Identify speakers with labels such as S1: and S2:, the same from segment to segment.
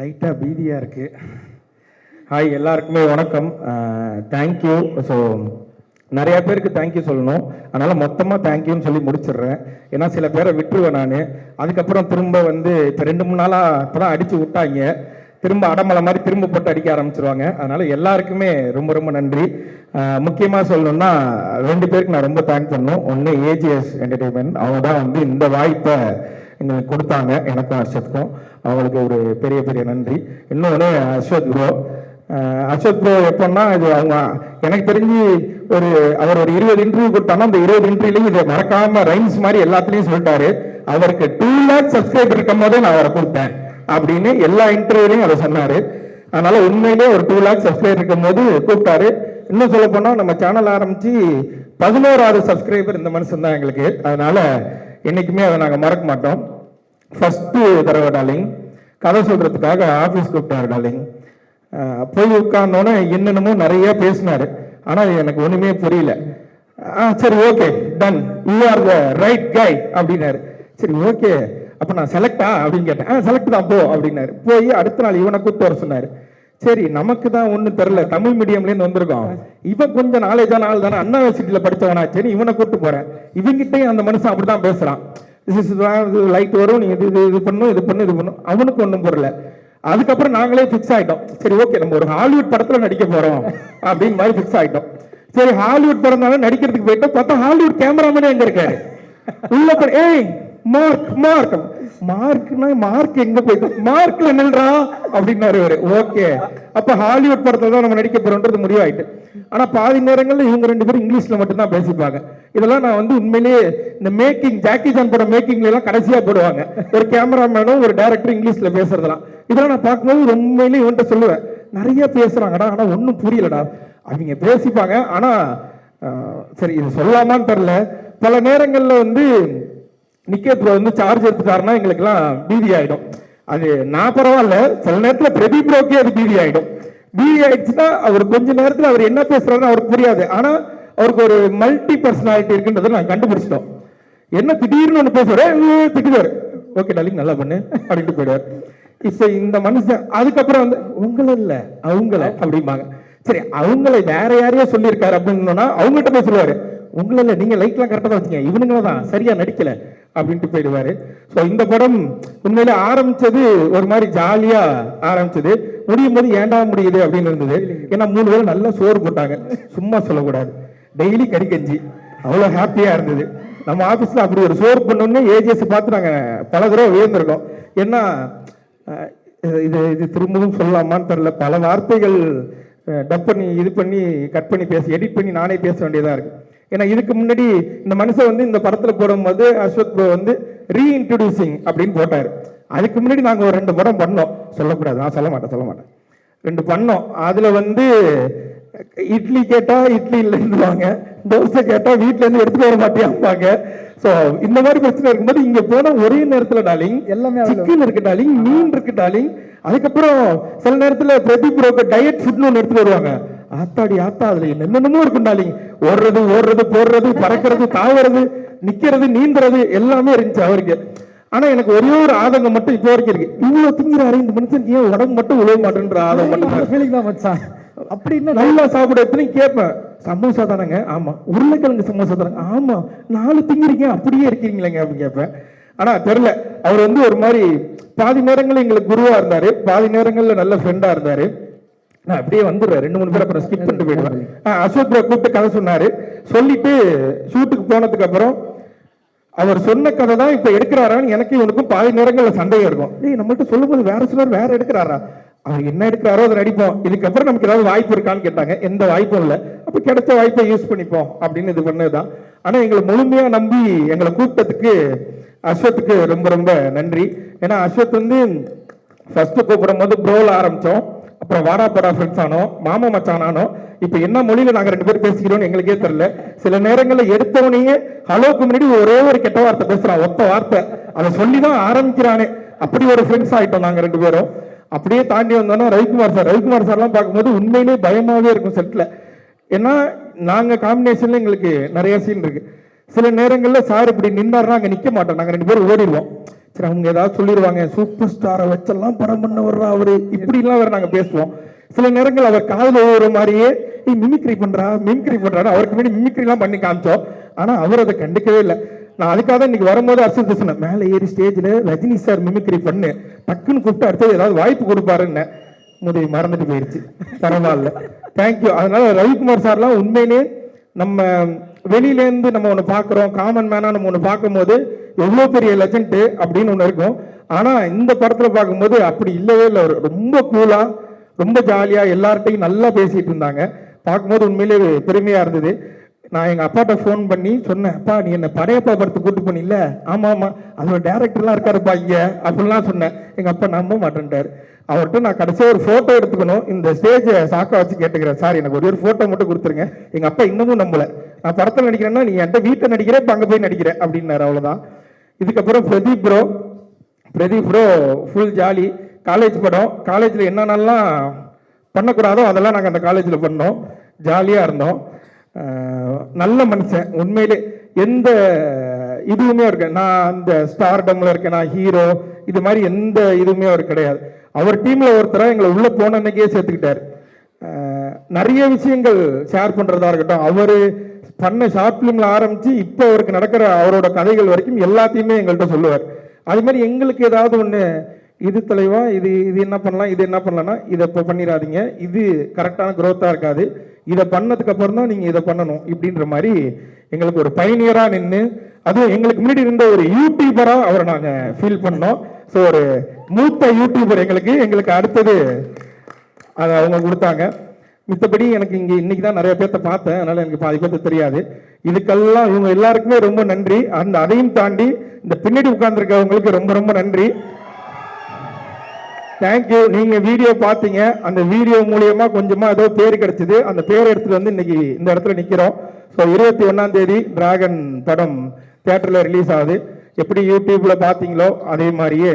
S1: லைட்டாக பீதியாக இருக்குது ஹாய் எல்லாருக்குமே வணக்கம். தேங்க்யூ ஸோ நிறைய பேருக்கு தேங்க்யூ சொல்லணும். அதனால் மொத்தமாக தேங்க்யூன்னு சொல்லி முடிச்சிடுறேன். ஏன்னா சில பேரை விட்டுருவேன் நான். அதுக்கப்புறம் திரும்ப வந்து இப்போ ரெண்டு மூணு நாளாக இப்போ தான் அடித்து விட்டாங்க. திரும்ப அடமலை மாதிரி திரும்ப போட்டு அடிக்க ஆரம்பிச்சிருவாங்க. அதனால் எல்லாருக்குமே ரொம்ப ரொம்ப நன்றி. முக்கியமாக சொல்லணும்னா ரெண்டு பேருக்கு நான் ரொம்ப தேங்க் பண்ணணும். ஒன்று ஏஜிஎஸ் என்டர்டெயின்மெண்ட் அவங்க தான் வந்து இந்த வாய்ப்பை எங்களுக்கு கொடுத்தாங்க எனக்கும் ஹர்ஷத்துக்கும் அவங்களுக்கு ஒரு பெரிய பெரிய நன்றி. இன்னொன்று அஸ்வத் ப்ரோ அஸ்வத் ப்ரோ எப்போன்னா இது அவங்க எனக்கு தெரிஞ்சு ஒரு அவர் ஒரு இருபது இன்டர்வியூ கொடுத்தாங்கன்னா அந்த இருபது இன்டர்வியூலையும் இதை மறக்காம ரைம்ஸ் மாதிரி எல்லாத்துலேயும் சொல்லிட்டாரு. அவருக்கு டூ லேக் சப்ஸ்கிரைபர் இருக்கும் போதே நான் அவரை கொடுத்தேன் அப்படின்னு எல்லா இன்டர்வியூலையும் அவர் சொன்னார். அதனால உண்மையிலே ஒரு டூ லேக் சப்ஸ்கிரைபர் இருக்கும் போது கூப்பிட்டாரு. இன்னும் சொல்ல போனால் நம்ம சேனல் ஆரம்பிச்சு பதினோராவது சப்ஸ்கிரைபர் இந்த மனுஷன் தான் எங்களுக்கு. அதனால என்றைக்குமே அதை நாங்கள் மறக்க மாட்டோம். ஃபஸ்ட்டு தடவை டாலிங் கதை சொல்கிறதுக்காக ஆஃபீஸ் கூப்பிட்டார் டாலிங் போய் உட்கார்ந்தோன்னே என்னென்னமோ நிறைய பேசினார். ஆனால் எனக்கு ஒன்றுமே புரியல. ஆ சரி okay done you are the right guy அப்படின்னாரு. சரி ஓகே அப்போ நான் செலக்டா அப்படின்னு கேட்டேன். ஆ செலக்ட் தான் போ அப்படின்னாரு. போய் அடுத்த நாள் இவனை கூப்பிட்டு வர சொன்னார். சரி நமக்கு தான் ஒன்றும் தெரில தமிழ் மீடியம்லேருந்து வந்திருக்கோம். இவன் கொஞ்சம் நாலேஜான ஆள் தானே அண்ணா யூனிவர்சிட்டியில் படித்தவனாச்சேன்னு இவனை கூப்பிட்டு போகிறேன் இவங்கிட்டையும் அந்த மனுஷன் அப்படி தான் பேசுகிறான் லைட் வரும். நீ இது இது இது பண்ணும் இது பண்ணும் இது பண்ணும் அவனுக்கு ஒன்றும் புரியல. அதுக்கப்புறம் நாங்களே ஃபிக்ஸ் ஆயிட்டோம். சரி ஓகே நம்ம ஒரு ஹாலிவுட் படத்துல நடிக்க போறோம் அப்படின்னு மாதிரி ஃபிக்ஸ் ஆயிட்டோம். சரி ஹாலிவுட் படம் நடிக்கிறதுக்கு போயிட்டு பார்த்தா ஹாலிவுட் கேமராமேனே எங்க இருக்காரு. உள்ள ஏய் மார்க் மார்க். மார்க்னா மார்க் எங்க போயிட்டு? மார்க்ல என்னன்றா அப்படின்னாரு இவரு. ஓகே. அப்ப ஹாலிவுட் படத்துல தான் நம்ம நடிக்க போறோம்ன்றது முடிவாயிட்டு. ஆனா பாதி நேரங்கள்ல இவங்க ரெண்டு பேரும் இங்கிலீஷ்ல மட்டும்தான் பேசிப்பாங்க. இதெல்லாம் நான் வந்து உண்மையிலேயே இந்த மேக்கிங் ஜாக்கி ஜான் படம் மேக்கிங்ல எல்லாம் கடைசியா போடுவாங்க. ஒரு கேமராமேனும் ஒரு டைரக்டர் இங்கிலீஷ்ல பேசுறதெல்லாம். இதெல்லாம் நான் பார்க்கும்போது உண்மையிலேயே இவன்ட்ட சொல்லுவேன். நிறைய பேசுறாங்கடா. ஆனா ஒன்றும் புரியலடா. அவங்க பேசிப்பாங்க. ஆனா சரி இது சொல்லாமான்னு தெரில பல நேரங்களில் வந்து நிக்கேத் ப்ரோ வந்து சார்ஜ் எடுத்துட்டாருன்னா எங்களுக்கெல்லாம் பீதி ஆகிடும் அது நான் பரவாயில்ல சில நேரத்தில் பிரதீப் ப்ரோக்கே அது பீதி ஆகிடும் பீதி ஆயிடுச்சுன்னா அவர் கொஞ்ச நேரத்தில் அவர் என்ன பேசுறாருன்னு அவருக்கு புரியாது. ஆனால் அவருக்கு ஒரு மல்டி பர்சனாலிட்டி இருக்குன்றதை நான் கண்டுபிடிச்சிட்டோம். என்ன திடீர்னு ஒன்று பேசுவார் திட்டுவார். ஓகே டாலிங் நல்லா பண்ணு அப்படின்ட்டு போயிடுவார். இப்போ இந்த மனுஷன் அதுக்கப்புறம் வந்து உங்கள இல்லை அவங்கள அப்படிம்பாங்க. சரி அவங்கள வேற யாரையோ சொல்லியிருக்காரு அப்படின்னா அவங்ககிட்ட போய் சொல்லுவாரு. உங்கள இல்லை நீங்க லைட்லாம் கரெக்டாக தான் வச்சுங்க. இவனுங்களை தான் சரியா நடிக்கலை. அப்படின்ட்டு போயிடுவாரு. ஸோ இந்த படம் உண்மையில ஆரம்பிச்சது ஒரு மாதிரி ஜாலியா ஆரம்பிச்சது. முடியும் போது ஏண்டா முடியுது அப்படின்னு இருந்தது. ஏன்னா மூணு பேரும் நல்லா சோறு போட்டாங்க. சும்மா சொல்லக்கூடாது. டெய்லி கறி அவ்வளோ ஹாப்பியா இருந்தது. நம்ம ஆஃபீஸில் அப்படி ஒரு சோறு பண்ணோன்னே ஏஜிஎஸ் பார்த்து நாங்கள் பல தடவை வியந்திருக்கோம் ஏன்னா இது இது திரும்பவும் சொல்லலாமான்னு தெரில பல வார்த்தைகள் டப் பண்ணி இது பண்ணி கட் பண்ணி பேசி எடிட் பண்ணி நானே பேச வேண்டியதாக இருக்குது ஏன்னா இதுக்கு முன்னாடி இந்த மனுஷன் வந்து இந்த படத்தில் போடும்போது அஸ்வத் ப்ரோ வந்து ரீஇன்ட்ரடியூசிங் அப்படின்னு போட்டார். அதுக்கு முன்னாடி நாங்கள் ஒரு ரெண்டு படம் பண்ணோம். சொல்லக்கூடாது. நான் சொல்ல மாட்டேன் சொல்ல மாட்டேன். ரெண்டு பண்ணோம். அதில் வந்து இட்லி கேட்டா இட்லி இல்லைன்னுவாங்க. தோசை கேட்டா வீட்ல இருந்து எடுத்துட்டு வர மாட்டேம்பாங்க சோ இந்த மாதிரி பிரச்சனை இருக்கும்போது இங்க போனா ஒரே நேரத்துல டாலிங்
S2: எல்லாமே
S1: சிக்கன் இருக்கு டாலிங் மீன் இருக்கு டாலிங் அதுக்கப்புறம் சில நேரத்துல பிரதீப் ப்ரோக்கு டயட் ஃபுட்னு ஒன்று எடுத்துட்டு வருவாங்க. ஆத்தாடி ஆத்தா அதுல என்னென்னமோ இருக்கும் டாலிங் ஓடுறது ஓடுறது போடுறது பறக்கிறது தாவறது நிக்கிறது நீந்துறது எல்லாமே இருந்துச்சு அவருக்கு. ஆனா எனக்கு ஒரே ஒரு ஆதங்கம் மட்டும் இப்போ வரைக்கும் இருக்கு. இவ்வளவு திங்கிறாரு இந்த மனுஷனுக்கு ஏன் உடம்பு மட்டும் உழவ மாட்டேன்ற ஆதங்கம் மட்டும்.
S2: ஃபீலிங் தான் மச்சான். அப்படி என்ன?
S1: நல்லா சாப்பிட எத்தனை கேட்பேன். சமோசா தானேங்க? ஆமா. உருளைக்கிழங்கு சமோசா தானேங்க? ஆமா. நாலு திங்கிறீங்க அப்படியே இருக்கீங்களேங்க அப்படின்னு கேட்பேன். ஆனா தெரியல. அவர் வந்து ஒரு மாதிரி பாதி நேரங்கள்ல எங்களுக்கு குருவா இருந்தாரு பாதி நேரங்கள்ல நல்ல ஃப்ரெண்டா இருந்தாரு. நான் அப்படியே வந்துடுறேன். ரெண்டு மூணு பேர் அப்புறம் ஸ்கிப் பண்ணிட்டு போயிடுவேன். அசோக் ப்ரோ கூப்பிட்டு கதை சொன்னாரு. சொல்லிட்டு ஷூட்டுக்கு போனதுக்கு அப்புறம் அவர் சொன்ன கதை தான் இப்ப எடுக்கிறாரான்னு எனக்கு இவனுக்கும் பாதி நேரங்கள்ல சந்தேகம் இருக்கும். டேய் நம்மள்ட்ட சொல்லும்போது வேற சிலர் வேற எடுக்கிறாரா? அவர் என்ன எடுக்கிறாரோ அதை நடிப்போம். இதுக்கப்புறம் நமக்கு ஏதாவது வாய்ப்பு இருக்கான்னு கேட்டாங்க. எந்த வாய்ப்பும் இல்லை. அப்ப கிடைச்ச வாய்ப்பை யூஸ் பண்ணிப்போம் அப்படின்னு இது பண்ணதுதான். ஆனா எங்களை முழுமையா நம்பி எங்களை கூப்பிட்டதுக்கு அஸ்வத்துக்கு ரொம்ப ரொம்ப நன்றி. ஏன்னா அஸ்வத் வந்து ஃபர்ஸ்ட் கூப்பிடும் போது ப்ரோல ஆரம்பிச்சோம். அப்புறம் வாடா போடா ஃப்ரெண்ட்ஸ் ஆனோம் மாமா மச்சான் ஆனோம் இப்போ என்ன மொழியில நாங்க ரெண்டு பேரும் பேசிக்கிறோம்னு எங்களுக்கே தெரியல. சில நேரங்களில் எடுத்தவனையே ஹலோக்கு முன்னாடி ஒரே ஒரு கெட்ட வார்த்தை பேசுறான் ஒத்த வார்த்தை. அதை சொல்லி தான் ஆரம்பிக்கிறானே. அப்படி ஒரு ஃப்ரெண்ட்ஸ் ஆயிட்டோம் நாங்க ரெண்டு பேரும். அப்படியே தாண்டி வந்தோம்னா ரவிக்குமார் சார் ரவிக்குமார் சார்லாம் பார்க்கும்போது உண்மையிலேயே பயமாவே இருக்கும் செட்ல ஏன்னா நாங்க காம்பினேஷன்ல எங்களுக்கு நிறைய சீன் இருக்கு. சில நேரங்களில் சார் இப்படி நின்னாருன்னா அங்கே நிற்க மாட்டோம். நாங்கள் ரெண்டு பேரும் ஓடிடுவோம். சரி அவங்க ஏதாவது சொல்லிடுவாங்க. சூப்பர் ஸ்டாரை வச்செல்லாம் படம் பண்ண வர்றா அவரு. இப்படிலாம் அவர் நாங்கள் பேசுவோம். சில நேரங்கள் அவர் காதல் ஒரு மாதிரியே நீ மிமிக்ரி பண்ணுறா மிமிக்ரி பண்ணுறாரு அவருக்கு முன்னாடி மிமிக்ரிலாம் பண்ணி காமிச்சோம். ஆனால் அவர் அதை கண்டுக்கவே இல்லை. நான் அதுக்காக தான் இன்னைக்கு வரும்போது அரசு சொன்னேன் மேலே ஏறி ஸ்டேஜில் ரஜினி சார் மிமிக்ரி பண்ணு. டக்குன்னு கூப்பிட்டு அடுத்தது ஏதாவது வாய்ப்பு கொடுப்பாருன்னு. முதவி மறந்துட்டு போயிடுச்சு பரவாயில்ல. தேங்க்யூ அதனால ரவிக்குமார் சார்லாம் உண்மையிலே நம்ம வெளியிலேருந்து நம்ம ஒன்று பார்க்குறோம். காமன் மேனாக நம்ம ஒன்று பார்க்கும்போது எவ்வளோ பெரிய லெஜண்ட் அப்படின்னு ஒன்று இருக்கும். ஆனால் இந்த படத்தில் பார்க்கும்போது அப்படி இல்லவே இல்லை அவர். ரொம்ப கூலாக ரொம்ப ஜாலியாக எல்லார்ட்டையும் நல்லா பேசிகிட்டு இருந்தாங்க. பார்க்கும்போது உண்மையிலே பெருமையாக இருந்தது. நான் எங்கள் அப்பாட்ட ஃபோன் பண்ணி சொன்னேன் அப்பா நீ என்ன படையப்பா படத்துக்கு கூட்டு போனில்ல? ஆமாம் ஆமாம் அதோட டேரக்டர்லாம் இருக்காருப்பா இங்கே. அப்படிலாம் சொன்னேன். எங்கள் அப்பா நம்ப மாட்டேன்ட்டார். அவர்கிட்ட நான் கடைசியாக ஒரு ஃபோட்டோ எடுத்துக்கணும். இந்த ஸ்டேஜை சாக்கா வச்சு கேட்டுக்கிறேன். சார் எனக்கு ஒரே ஒரு ஃபோட்டோ மட்டும் கொடுத்துருங்க. எங்கள் அப்பா இன்னமும் நம்பலை. நான் படத்தில் நடிக்கிறேன்னா நீ என்கிட்ட வீட்டில் நடிக்கிறேன் இப்போ அங்கே போய் நடிக்கிறேன் அப்படின்னாரு. அவ்வளோதான் இதுக்கப்புறம் Pradeep bro Pradeep bro full jolly college படம். காலேஜில் என்னென்னலாம் பண்ணக்கூடாதோ அதெல்லாம் நாங்கள் அந்த காலேஜில் பண்ணோம். ஜாலியாக இருந்தோம். நல்ல மனுஷன். உண்மையிலே எந்த இதுவுமே இருக்கு நான் அந்த ஸ்டார்டமில் இருக்கேன் நான் ஹீரோ இது மாதிரி எந்த இதுவுமே அவர் கிடையாது. அவர் டீமில் ஒருத்தராக எங்களை உள்ளே போன அன்னைக்கே சேர்த்துக்கிட்டார். நிறைய விஷயங்கள் ஷேர் பண்ணுறதா இருக்கட்டும். அவர் பண்ண ஷார்ட் ஃபிலிமில் ஆரம்பித்து இப்போ அவருக்கு நடக்கிற அவரோட கதைகள் வரைக்கும் எல்லாத்தையுமே எங்கள்கிட்ட சொல்லுவார். அது மாதிரி எங்களுக்கு ஏதாவது ஒன்று இது தலைவா இது இது என்ன பண்ணலாம் இது என்ன பண்ணலன்னா இதை இப்போ பண்ணிடாதீங்க. இது கரெக்டான க்ரோத்தாக இருக்காது. இதை பண்ணதுக்கு அப்புறம் தான் நீங்கள் இதை பண்ணணும் இப்படின்ற மாதிரி எங்களுக்கு ஒரு பயணியராக நின்று அதுவும் எங்களுக்கு முன்னாடி இருந்த ஒரு யூடியூபராக அவரை நாங்கள் ஃபீல் பண்ணோம். ஸோ ஒரு மூத்த யூடியூபர் எங்களுக்கு எங்களுக்கு அடுத்தது அதை அவங்க கொடுத்தாங்க. மித்தபடி எனக்கு இங்கே இன்னைக்கு தான் நிறைய பேர்த்த பார்த்தேன். அதனால் எனக்கு பாதி பேர்த்த தெரியாது. இதுக்கெல்லாம் இவங்க எல்லாருக்குமே ரொம்ப நன்றி. அந்த அதையும் தாண்டி இந்த பின்னாடி உட்கார்ந்துருக்கவங்களுக்கு ரொம்ப ரொம்ப நன்றி. தேங்க்யூ நீங்கள் வீடியோ பார்த்தீங்க. அந்த வீடியோ மூலியமாக கொஞ்சமாக ஏதோ பேர் கிடச்சிது. அந்த பேர் எடுத்துட்டு வந்து இன்னைக்கு இந்த இடத்துல நிற்கிறோம் ஸோ இருபத்தி ஒன்றாம் தேதி டிராகன் படம் தேட்டரில் ரிலீஸ் ஆகுது. எப்படி யூடியூப்பில் பார்த்தீங்களோ அதே மாதிரியே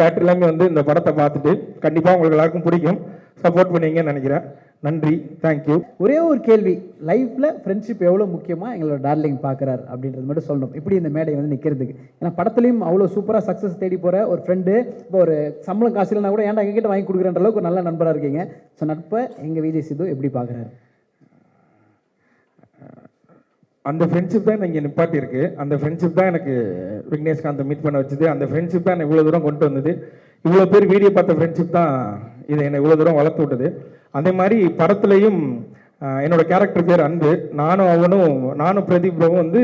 S1: தேட்டர்லாமே வந்து இந்த படத்தை பார்த்துட்டு கண்டிப்பாக உங்களுக்கு எல்லாருக்கும் பிடிக்கும். சப்போர்ட் பண்ணுவீங்கன்னு நினைக்கிறேன். நன்றி. தேங்க்யூ
S2: ஒரே ஒரு கேள்வி. லைஃப்பில் ஃப்ரெண்ட்ஷிப் எவ்வளோ முக்கியமாக எங்களோட டார்லிங் பார்க்குறாரு அப்படின்றது மட்டும் சொல்லணும். இப்படி இந்த மேடை வந்து நிற்கிறதுக்கு ஏன்னா படத்துலையும் அவ்வளோ சூப்பராக சக்ஸஸ் தேடி போகிற ஒரு ஃப்ரெண்டு இப்போ ஒரு சம்பளம் காசு இல்லைனா கூட ஏன்டா எங்ககிட்ட வாங்கி கொடுக்குறன்ற அளவுக்கு ஒரு நல்ல நண்பராக இருக்கீங்க. ஸோ நட்பை எங்கள் விஜய் சித்து எப்படி பார்க்குறாரு
S1: அந்த ஃப்ரெண்ட்ஷிப் தான் இங்கே நிப்பாட்டி இருக்கு அந்த ஃப்ரெண்ட்ஷிப் தான் எனக்கு விக்னேஷ்காந்தை மீட் பண்ண வச்சது. அந்த ஃப்ரெண்ட்ஷிப் தான் என்னை இவ்வளோ தூரம் கொண்டு வந்தது. இவ்வளோ பேர் வீடியோ பார்த்த ஃப்ரெண்ட்ஷிப் தான் இதை என்னை இவ்வளோ தூரம் வளர்த்து விட்டது. அதே மாதிரி படத்துலையும் என்னோட கேரக்டர் பேர் அன்பு. நானும் அவனும் நானும் பிரதீப் பிரபும் வந்து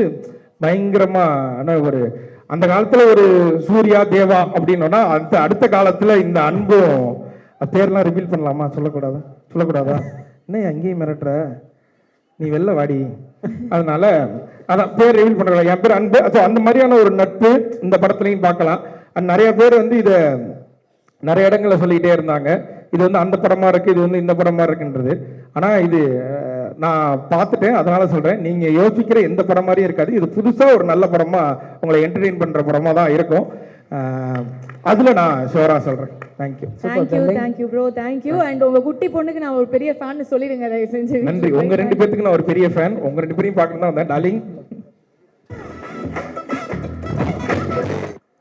S1: பயங்கரமான ஒரு அந்த காலத்தில் ஒரு சூர்யா தேவா அப்படின்னோன்னா அடுத்த அடுத்த காலத்தில் இந்த அன்பும் பேர்லாம் ரிவீல் பண்ணலாமா? சொல்லக்கூடாதா? சொல்லக்கூடாதா? என்ன அங்கேயும் மிரட்டுற? நீ வெளில வாடி. அதனால அதான் பேர் ரிவீல் பண்றேன். என் பேர் அன்பு. ஸோ அந்த மாதிரியான ஒரு நட்பு இந்த படத்துலையும் பார்க்கலாம். And நிறைய பேர் வந்து இதை நிறைய இடங்களில் சொல்லிக்கிட்டே இருந்தாங்க. இது வந்து அந்த படமா இருக்கு இது வந்து இந்த படமா இருக்குன்றது. ஆனா இது நான் பார்த்துட்டேன். அதனால சொல்றேன். நீங்க யோசிக்கிற எந்த படம் மாதிரியும் இருக்காது. இது புதுசா ஒரு நல்ல படமா உங்களை என்டர்டெயின் பண்ற படமா தான் இருக்கும். அதுல நான் ஷோரா சொல்றேன். Thank you
S3: thank you thank you bro thank you and உங்க குட்டி பொண்ணுக்கு நான் ஒரு பெரிய ஃபேன் சொல்லிடுங்க தயவு செஞ்சு.
S1: நன்றி. உங்க ரெண்டு பேத்துக்கு நான் ஒரு பெரிய ஃபேன் உங்க ரெண்டு பேரையும் பார்க்கணும் தான் வந்தேன். டார்லிங்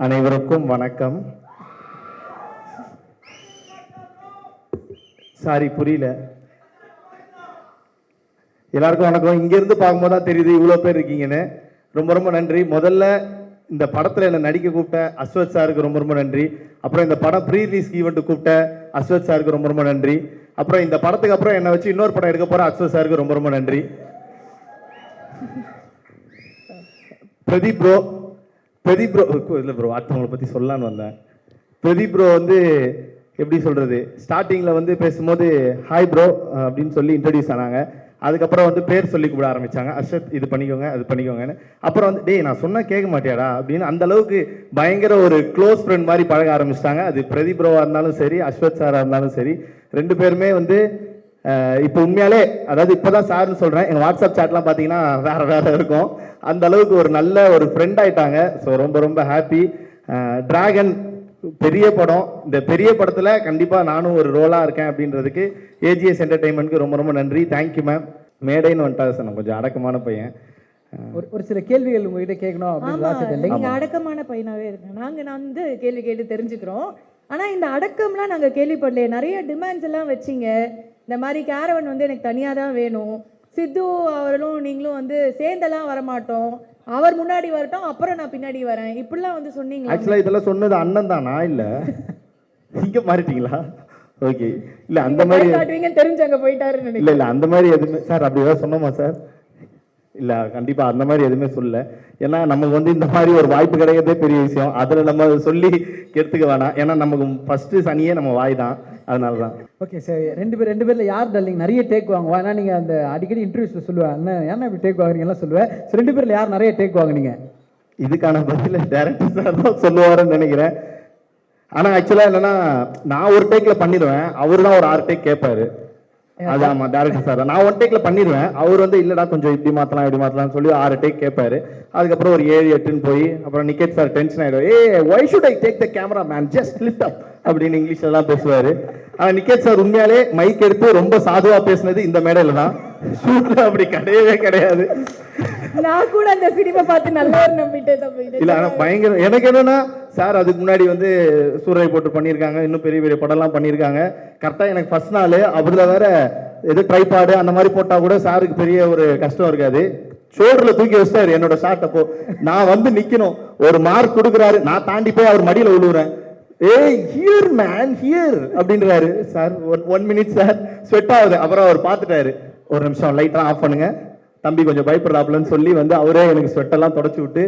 S4: அனைவருக்கும் வணக்கம். சாரி புரியல. எல்லாருக்கும் வணக்கம். இங்கேருந்து பார்க்கும்போது தான் தெரியுது இவ்வளோ பேர் இருக்கீங்கன்னு. ரொம்ப ரொம்ப நன்றி. முதல்ல இந்த படத்தில் என்ன நடிக்க கூப்பிட்ட அஸ்வத் சாருக்கு ரொம்ப ரொம்ப நன்றி. அப்புறம் இந்த படம் ப்ரீ ரிலீஸ் ஈவெண்ட்டு கூப்பிட்ட அஸ்வத் சாருக்கு ரொம்ப ரொம்ப நன்றி. அப்புறம் இந்த படத்துக்கு அப்புறம் என்னை வச்சு இன்னொரு படம் எடுக்க போகிற அஸ்வத் சாருக்கு ரொம்ப ரொம்ப நன்றி. பிரதீப் ப்ரோ பிரதீப் ப்ரோ இல்லை ப்ரோ அடுத்தவங்களை பற்றி சொல்லலான்னு வந்தேன். பிரதீப் ப்ரோ வந்து எப்படி சொல்கிறது ஸ்டார்டிங்கில் வந்து பேசும்போது ஹாய் ப்ரோ அப்படின்னு சொல்லி இன்ட்ரடியூஸ் ஆனாங்க. அதுக்கப்புறம் வந்து பேர் சொல்லி கூப்பிட ஆரம்பித்தாங்க அர்ஷத் இது பண்ணிக்கோங்க அது பண்ணிக்கோங்கன்னு. அப்புறம் வந்து டேய் நான் சொன்னால் கேட்க மாட்டியாடா? அப்படின்னு அந்த அளவுக்கு பயங்கர ஒரு க்ளோஸ் ஃப்ரெண்ட் மாதிரி பழக ஆரம்பிச்சிட்டாங்க. அது பிரதீப் ப்ரோவாக இருந்தாலும் சரி அஸ்வத் சாராக இருந்தாலும் சரி ரெண்டு பேருமே வந்து இப்போ உண்மையாலே அதாவது இப்போ தான் சார்னு சொல்கிறேன் எங்கள் வாட்ஸ்அப் சாட்லாம் பார்த்தீங்கன்னா வேறு வேறு இருக்கும். அந்த அளவுக்கு ஒரு நல்ல ஒரு ஃப்ரெண்ட் ஆயிட்டாங்க. ஸோ ரொம்ப ரொம்ப ஹாப்பி டிராகன் பெரிய படம். இந்த பெரிய படத்தில் கண்டிப்பாக நானும் ஒரு ரோலாக இருக்கேன் அப்படின்றதுக்கு ஏஜிஎஸ் என்டர்டைன்மெண்ட்க்கு ரொம்ப ரொம்ப நன்றி. தேங்க்யூ மேம் மேடைன்னு வந்துட்டா சார். கொஞ்சம் அடக்கமான பையன்.
S2: ஒரு ஒரு சில கேள்விகள் உங்ககிட்ட கேட்கணும் அப்படின்னு
S3: ஆமா
S2: ஆசை டார்லிங்
S3: நீங்க அடக்கமான பையனாவே இருக்கேன் நாங்க நான் வந்து கேள்வி கேட்டு தெரிஞ்சுக்கிறோம். ஆனா இந்த அடக்கம்லாம் நாங்க கேள்விப்படலையே. நிறைய டிமாண்ட்ஸ் எல்லாம் வச்சீங்க. இந்த மாதிரி கேரவன் வந்து எனக்கு தனியா தான் வேணும். சித்து அவர்களும் நீங்களும் வந்து சேர்ந்தெல்லாம் வரமாட்டோம். அவர் முன்னாடி வரட்டும் அப்புறம் நான் பின்னாடி வரேன். இப்படிலாம் வந்து சொன்னீங்களா?
S4: ஆக்சுவலாக இதெல்லாம் சொன்னது அண்ணன் தானா? இல்லை. இங்கே மாறிட்டீங்களா? ஓகே இல்லை அந்த மாதிரி
S3: காட்டுவீங்கன்னு தெரிஞ்சு அங்க போயிட்டாருன்னு நினைக்கிறேன்
S4: இல்லை இல்லை அந்த மாதிரி எதுவுமே சார் அப்படி ஏதாவது சொன்னோமா சார்? இல்லை கண்டிப்பாக அந்த மாதிரி எதுவுமே சொல்லல. ஏன்னா நமக்கு வந்து இந்த மாதிரி ஒரு வாய்ப்பு கிடைக்கிறதே பெரிய விஷயம். அதில் நம்ம சொல்லி கெடுத்துக்க வேணாம். ஏன்னா நமக்கு ஃபஸ்ட்டு சனியே நம்ம வாய் தான். அதனால தான்
S2: ஓகே சரி ரெண்டு பேர் ரெண்டு பேர்ல யார் டார்லிங் நிறைய டேக் வாங்குவா. ஏன்னா நீங்க அந்த அடிக்கடி இன்டர்வியூஸ்ல சொல்லுவேன் அண்ணன் ஏன்னா இப்படி டேக் வாங்குறீங்கலாம் சொல்லுவேன் So, ரெண்டு பேர்ல யார் நிறைய டேக் வாங்குனீங்க?
S4: இதுக்கான பதில டேரக்டர் சார் தான் சொல்லுவாருன்னு நினைக்கிறேன். ஆனால் ஆக்சுவலாக என்னன்னா நான் ஒரு டேக்கில் பண்ணிடுவேன். அவர் தான் ஒரு ஆறு டேக் கேட்பாரு அது ஆமா டேரக்டர் சார் நான் ஒன் டேக்ல பண்ணிடுவேன் அவர் வந்து இல்லடா கொஞ்சம் இப்படி மாத்தலாம் இப்படி மாத்தலாம்னு சொல்லி ஆறு டேக் கேட்பாரு அதுக்கப்புறம் ஒரு ஏழு எட்டுன்னு போய் அப்புறம் நிக்கேட் சார் டென்ஷன் ஆயிடும் hey why should I take the camera man just lift up அப்படின்னு இங்கிலீஷ்ல எல்லாம் பேசுவாரு. ஆனா நிக்கேட் சார் உண்மையாலே மைக் எடுத்து ரொம்ப சாதுவா பேசுனது இந்த மேடையில தான். ஷூட்ல அப்படி கிடையவே கிடையாது.
S3: நான் கூட அந்த சினிமா பார்த்து நல்லா நம்பிட்டேன்
S4: இல்ல ஆனா பயங்கர எனக்கு என்னன்னா சார் அதுக்கு முன்னாடி வந்து சூறை போட்டு பண்ணியிருக்காங்க இன்னும் பெரிய பெரிய படம்லாம் பண்ணியிருக்காங்க. கரெக்டா எனக்கு ஃபர்ஸ்ட் நாள் அதுல வேற எது ட்ரைபாடு அந்த மாதிரி போட்டா கூட சாருக்கு பெரிய ஒரு கஷ்டம் இருக்காது. ஷோல்டர்ல தூக்கி வச்சிட்டாரு என்னோட ஷாட் அப்போ. நான் வந்து நிக்கணும். ஒரு மார்க் கொடுக்குறாரு. நான் தாண்டி போய் அவர் மடியில விழுவுறேன் ஏய் ஹியர் மேன் ஹியர் அப்படின்றாரு. Sir one one minute sir sweat ஆகுது. அப்புறம் அவர் பார்த்துட்டாரு. ஒரு நிமிஷம் லைட்லாம் ஆஃப் பண்ணுங்க. தம்பி கொஞ்சம் பயப்படாப்லன்னு சொல்லி வந்து அவரே எனக்கு ஸ்வெட்டெல்லாம் தொடச்சி விட்டு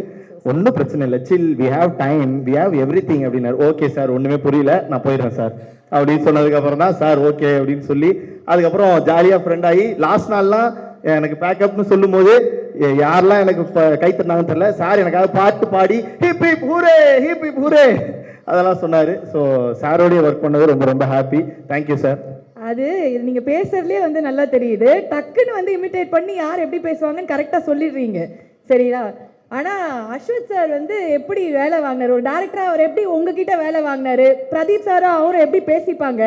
S4: ஒன்றும் பிரச்சனை இல்லை chill we have time we have everything அப்படின்னாரு. ஓகே சார் ஒன்றுமே புரியல நான் போயிடுறேன் சார் அப்படின்னு சொன்னதுக்கப்புறம் தான் சார் ஓகே அப்படின்னு சொல்லி அதுக்கப்புறம் ஜாலியாக ஃப்ரெண்ட் ஆகி லாஸ்ட் நாள்லாம் எனக்கு பேக்கப்னு சொல்லும்போது போது யாரெல்லாம் எனக்கு இப்போ கை தட்டினாங்கன்னு தெரியல சார் எனக்காக பாட்டு பாடி hip hip hooray hip hip hooray அதெல்லாம் சொன்னார். ஸோ சாரோடைய ஒர்க் பண்ணது ரொம்ப ரொம்ப ஹாப்பி தேங்க்யூ சார்
S3: அது இது நீங்க பேசுறதுலயே வந்து நல்லா தெரியுது. டக்குன்னு வந்து இமிட்டேட் பண்ணி யார் எப்படி பேசுவாங்கன்னு கரெக்டா சொல்லிடுறீங்க. சரிங்களா ஆனா அஸ்வத் சார் வந்து எப்படி வேலை வாங்கினாரு? ஒரு டேரக்டரா அவர் எப்படி உங்ககிட்ட வேலை வாங்கினாரு? பிரதீப் சாரும் அவரும் எப்படி பேசிப்பாங்க?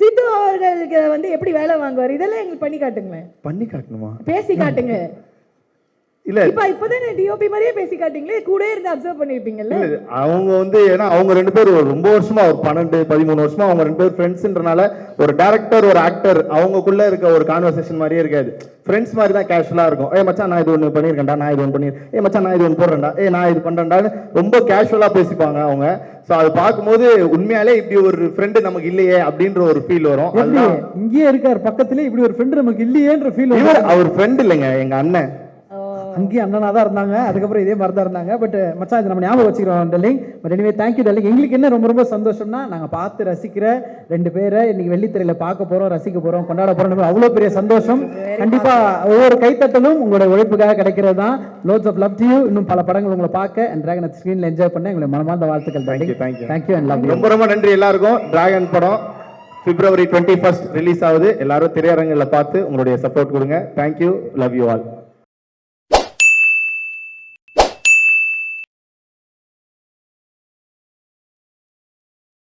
S3: சித்து அவர்களுக்கு வந்து எப்படி வேலை வாங்குவார்? இதெல்லாம் எங்களுக்கு பண்ணி காட்டுங்களேன்.
S4: பண்ணி காட்டணுமா?
S3: பேசி காட்டுங்க.
S4: இல்லை.
S3: இப்ப இப்பதானே டிஓபி மாதிரியே பேசி காட்டுங்களே கூட இருந்து அப்சர்வ் பண்ணிருப்பீங்கல்ல?
S4: இல்ல, அவங்க வந்து ஏன்னா அவங்க ரெண்டு பேரும் ஒரு ரொம்ப வருஷமா ஒரு பன்னெண்டு பதிமூணு வருஷமா அவங்க ரெண்டு பேரும் ஃப்ரெண்ட்ஸ்ன்றனால ஒரு டேரக்டர் ஒரு ஆக்டர் அவங்கக்குள்ள இருக்க ஒரு கான்வர்சேஷன் மாதிரியே இருக்காது. ஃப்ரெண்ட்ஸ் மாதிரி தான் கேஷுவலா இருக்கும். ஏ மச்சான் நான் இது ஒன்று பண்ணியிருக்கேன்டா நான் இது ஒன்று பண்ணி ஏ மச்சான் நான் இது ஒன்று போடுறேன்டா. ஏ நான் இது பண்றேன்டான்னு ரொம்ப கேஷுவலா பேசிப்பாங்க அவங்க. ஸோ அது பார்க்கும்போது உண்மையாலே இப்படி ஒரு ஃப்ரெண்டு நமக்கு இல்லையே அப்படின்ற ஒரு ஃபீல் வரும்.
S2: இங்கேயே இருக்கார் பக்கத்துல இப்படி ஒரு ஃப்ரெண்டு நமக்கு இல்லையேன்ற ஃபீல்
S4: அவர் ஃப்ரெண்ட் இல்லைங்க எங்க அண்ணன்.
S2: அங்கேயும் அண்ணனா தான் இருந்தாங்க. அதுக்கப்புறம் இதே மாதிரி தான் இருந்தாங்க. பட் மச்சான் இது நம்ம ஞாபகம் வச்சுக்கிறோம் telling but anyway thank you telling எங்களுக்கு என்ன ரொம்ப ரொம்ப சந்தோஷம்னா நாங்கள் பார்த்து ரசிக்கிற ரெண்டு பேரை இன்னைக்கு வெள்ளித்திரையில பார்க்க போறோம் ரசிக்க போறோம் கொண்டாட போறோம். அவ்வளோ பெரிய சந்தோஷம். கண்டிப்பா ஒவ்வொரு கைத்தட்டலும் உங்களோட உழைப்புக்காக கிடைக்கிறது தான். Lots of love to you இன்னும் பல படங்கள் உங்களை பார்க்க அண்ட் டிராகன் ஸ்க்ரீனில் என்ஜாய் பண்ண எங்களை மனமார்ந்த வாழ்த்துக்கள்
S4: Thank you,
S2: டெல்லிங்
S4: thank you.
S2: Thank you and love you
S4: ரொம்ப ரொம்ப நன்றி எல்லாருக்கும். டிராகன் படம் பிப்ரவரி டுவெண்ட்டி ஃபர்ஸ்ட் ரிலீஸ் ஆகுது. எல்லாரும் திரையரங்கில் பார்த்து உங்களுடைய சப்போர்ட் கொடுங்க. Thank you love you all